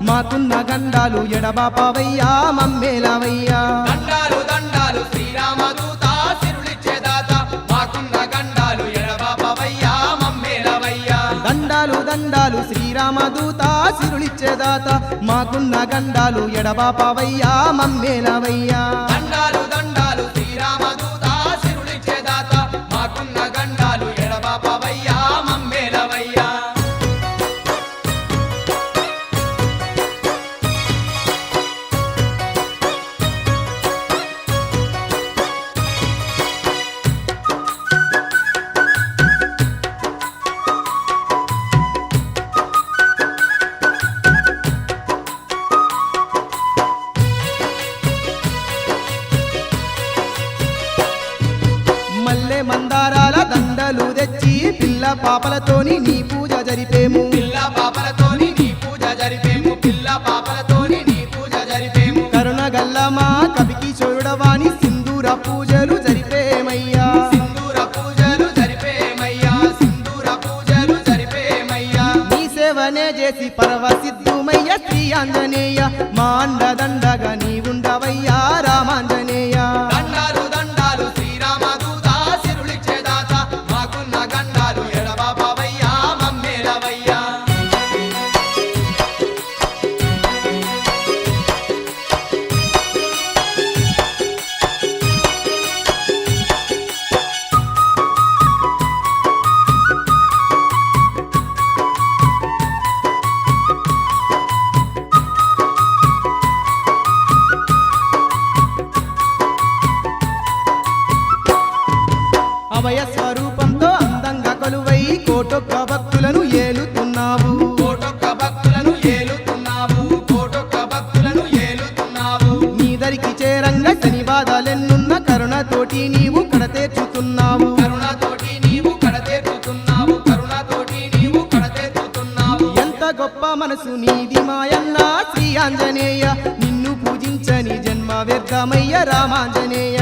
మాకున్న గండాలు ఎడబాపవయ్యా మమ్మేలవయ్యా. దండాలు దండాలు శ్రీరామదూత సిరులిచ్చేదాత మాకున్న గండాలు ఎడబాపవయ్యా మమ్మేలవయ్యా. దండాలు దండాలు శ్రీరామదూత సిరులిచ్చేదాత మాకున్న గండాలు ఎడబాపవయ్యా మమ్మేలవయ్యా. దండాలు దండాలు మందారాల దండలు తెచ్చి పిల్ల పాపలతోని నీ పూజ జరిపేము. పిల్ల పాపలతోని నీ పూజ జరిపేము. పిల్ల పాపలతోని నీ పూజ జరిపేము. కరుణ గల్లమా కవికి చూడవాని సింధూర పూజలు జరిపేమయ్యా. సింధూర పూజలు జరిపేమయ్యా. సింధూర పూజలు జరిపేమయ్యా. నీ సేవనే చేసి పరవసిద్ధుమయ్య శ్రీ ఆంజనేయ. మా అండదండగా నీ ఉండవయ్యా రామాంజనేయ. భక్తులను ఏలుతున్నావు. కోటొక్క భక్తులను ఏలుతున్నావు. కోటొక్క భక్తులను ఏలుతున్నావు. నీదరికి చేరంగా శని బాధలెన్నున్న కరుణతోటి నీవు కడతేర్చుతున్నావు కరుణతోటి నీవు కడతేర్చుతున్నావు కరుణతోటి నీవు కడతేర్చుతున్నావు ఎంత గొప్ప మనసు నీది మాయన్న శ్రీ ఆంజనేయ. నిన్ను పూజించని జన్మ వ్యర్థమయ్య రామాంజనేయ.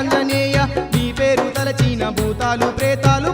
ఆంజనేయ నీ పేరు తలచిన భూతాలు ప్రేతాలు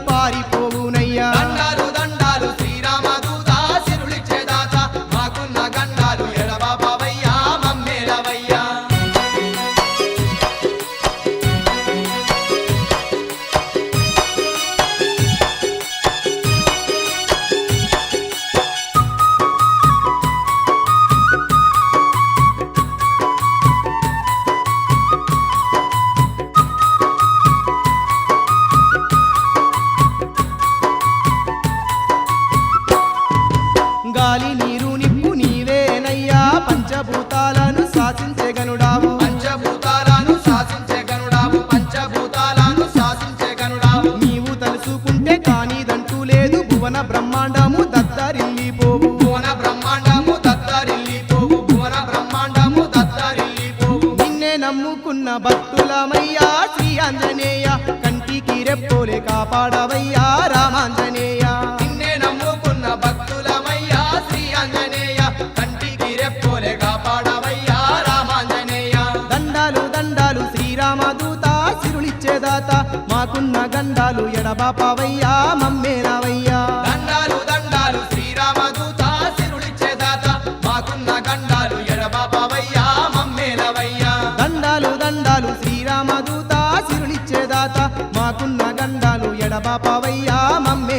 భక్తులమయ్యా శ్రీ ఆంజనేయ. కంటికి రెప్పోలే కాపాడవయ్యా రామాంజనేయ. నిన్నే నమ్ముకున్న భక్తులమయ్యా శ్రీ ఆంజనేయ. కంటికి రెప్పోలే కాపాడవయ్యా రామాంజనేయ. దండాలు దండాలు శ్రీరామదూత సిరులిచ్చేదాత మాకున్న గండాలు ఎడబాపవయ్యా మమ్మేనవయ్యా దండాలు దండాలు శ్రీరామదూత శ్రీరామదూత సిరులిచ్చేదాత మాకున్న గండాలు ఎడబాపవయ్యా మమ్మే